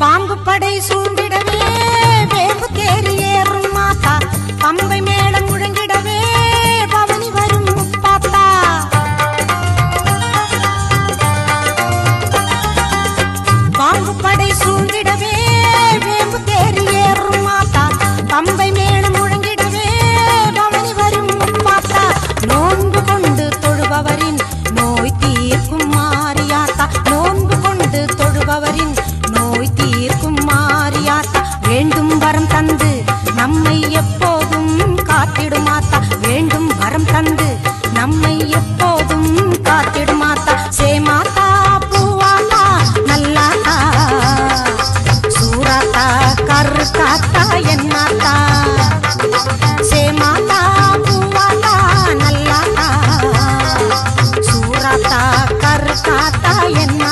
பாம்பு படை சூழ்ந்திட எப்போதும் காத்திடுமாத்தா வேண்டும் வரம் தந்து நம்மை எப்போதும் காத்திடுமாத்தா சேமாத்தா பூவாத்தா நல்லாத்தா சூராத்தா கருத்தாத்தா என்னாத்தா? சேமாத்தா பூவாத்தா நல்லாத்தா சூராத்தா கருத்தாத்தா என்ன